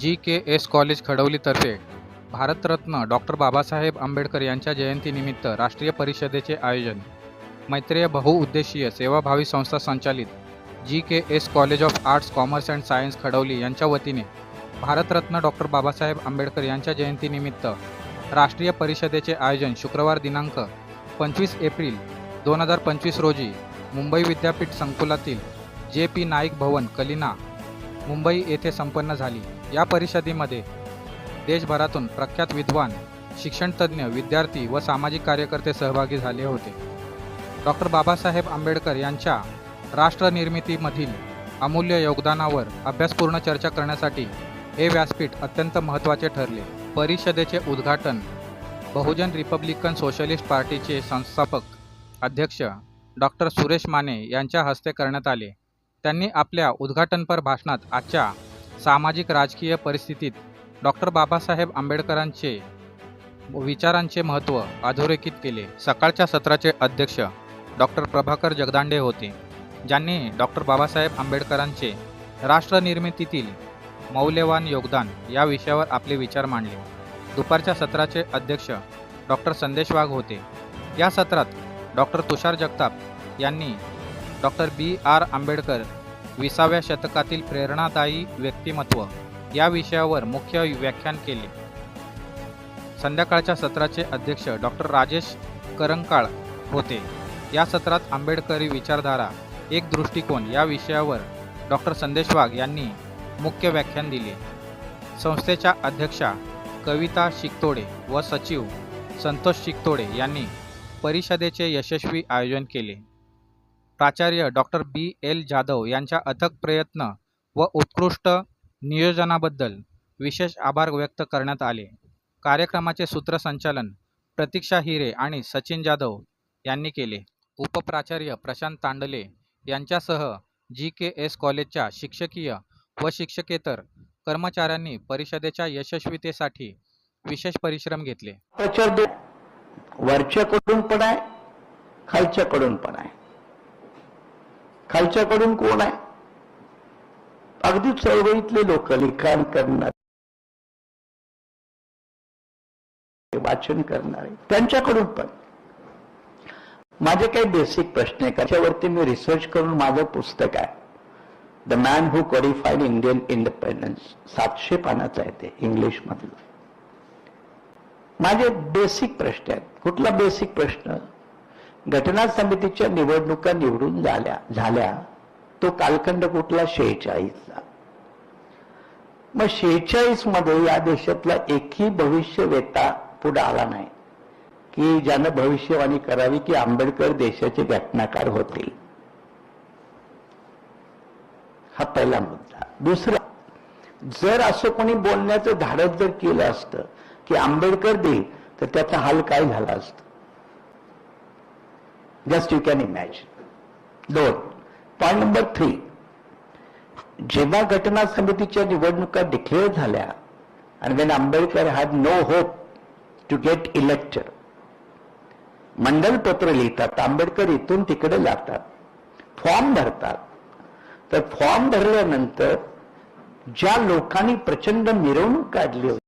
जी K S college खडवलीतर्फे Bharat Ratna doctor Babasaheb Ambedkar यांच्या जयंतीनिमित्त राष्ट्रीय परिषदेचे आयोजन. मैत्रेय बहुउद्देशीय सेवाभावी संस्था संचालित G K S college of arts commerce and science Khadavli यांच्या वतीने भारतरत्न डॉक्टर बाबासाहेब आंबेडकर यांच्या जयंतीनिमित्त राष्ट्रीय परिषदेचे आयोजन शुक्रवार दिनांक पंचवीस एप्रिल दोन हजार पंचवीस रोजी मुंबई विद्यापीठ संकुलातील जे पी नाईक भवन कलिना मुंबई येथे संपन्न झाली. या परिषदेमध्ये देशभरातून प्रख्यात विद्वान शिक्षणतज्ज्ञ विद्यार्थी व सामाजिक कार्यकर्ते सहभागी झाले होते. डॉक्टर बाबासाहेब आंबेडकर यांच्या राष्ट्रनिर्मितीमधील अमूल्य योगदानावर अभ्यासपूर्ण चर्चा करण्यासाठी हे व्यासपीठ अत्यंत महत्त्वाचे ठरले. परिषदेचे उद्घाटन बहुजन रिपब्लिकन सोशलिस्ट पार्टीचे संस्थापक अध्यक्ष डॉक्टर सुरेश माने यांच्या हस्ते करण्यात आले. त्यांनी आपल्या उद्घाटनपर भाषणात आजच्या सामाजिक राजकीय परिस्थितीत डॉक्टर बाबासाहेब आंबेडकरांचे विचारांचे महत्त्व अधोरेखित केले. सकाळच्या सत्राचे अध्यक्ष डॉक्टर प्रभाकर जगदांडे होते. ज्यांनी डॉक्टर बाबासाहेब आंबेडकरांचे राष्ट्रनिर्मितीतील मौल्यवान योगदान या विषयावर आपले विचार मांडले. दुपारच्या सत्राचे अध्यक्ष डॉक्टर संदेश वाघ होते. या सत्रात डॉक्टर तुषार जगताप यांनी डॉक्टर बी आर आंबेडकर विसाव्या शतकातील प्रेरणादायी व्यक्तिमत्व या विषयावर मुख्य व्याख्यान केले. संध्याकाळच्या सत्राचे अध्यक्ष डॉक्टर राजेश करंकाळ होते. या सत्रात आंबेडकरी विचारधारा एक दृष्टिकोन या विषयावर डॉक्टर संदेश वाघ यांनी मुख्य व्याख्यान दिले. संस्थेच्या अध्यक्षा कविता शिकतोडे व सचिव संतोष शिकतोडे यांनी परिषदेचे यशस्वी आयोजन केले. प्राचार्य डॉक्टर बी. एल. जाधव यांच्या अथक प्रयत्न व उत्कृष्ट नियोजनाबद्दल विशेष आभार व्यक्त करण्यात आले. कार्यक्रमाचे सूत्रसंचालन प्रतीक्षा हिरे आणि सचिन जाधव यांनी केले. उपप्राचार्य प्रशांत तांडले यांच्यासह जी के एस कॉलेजच्या शिक्षकीय व शिक्षकेतर कर्मचाऱ्यांनी परिषदेच्या यशस्वीतेसाठी विशेष परिश्रम घेतले. वरच्याकडून पण आहे खालच्याकडून पण आहे. खालच्याकडून कोण आहे? अगदी चळवळीतले लोक लिखाण करणार वाचन करणारे त्यांच्याकडून पण. माझे काही बेसिक प्रश्न आहे त्याच्यावरती मी रिसर्च करून माझं पुस्तक आहे. The man who qualified Indian independence सातशे पानाचं आहे ते इंग्लिश मधलं माझे बेसिक प्रश्न आहेत. कुठला बेसिक प्रश्न? घटना समितीच्या निवडणुका निवडून झाल्या. झाल्या. तो कालखंड कुठला? शेहेचाळीसचा. मग शेहेचाळीसमध्ये या देशातला एकही भविष्यवेता पुढे आला नाही. की ज्यानं भविष्यवाणी करावी की आंबेडकर देशाचे घटनाकार होतील. हा पहिला मुद्दा. दुसरा जर असं कोणी बोलण्याचं धाडस जर केलं असतं की आंबेडकर देईल तर त्याचा हाल काय झाला असतं? जस्ट यू कॅन इमॅजिन दोन पॉईंट नंबर थ्री जेव्हा घटना समितीच्या निवडणुका डिक्लेअर झाल्या आणि when Ambedkar had no hope to get elected Mandal पत्र लिहितात आंबेडकर इथून तिकडे जातात फॉर्म भरतात. तर फॉर्म भरल्यानंतर ज्या लोकांनी प्रचंड मिरवणूक काढली होती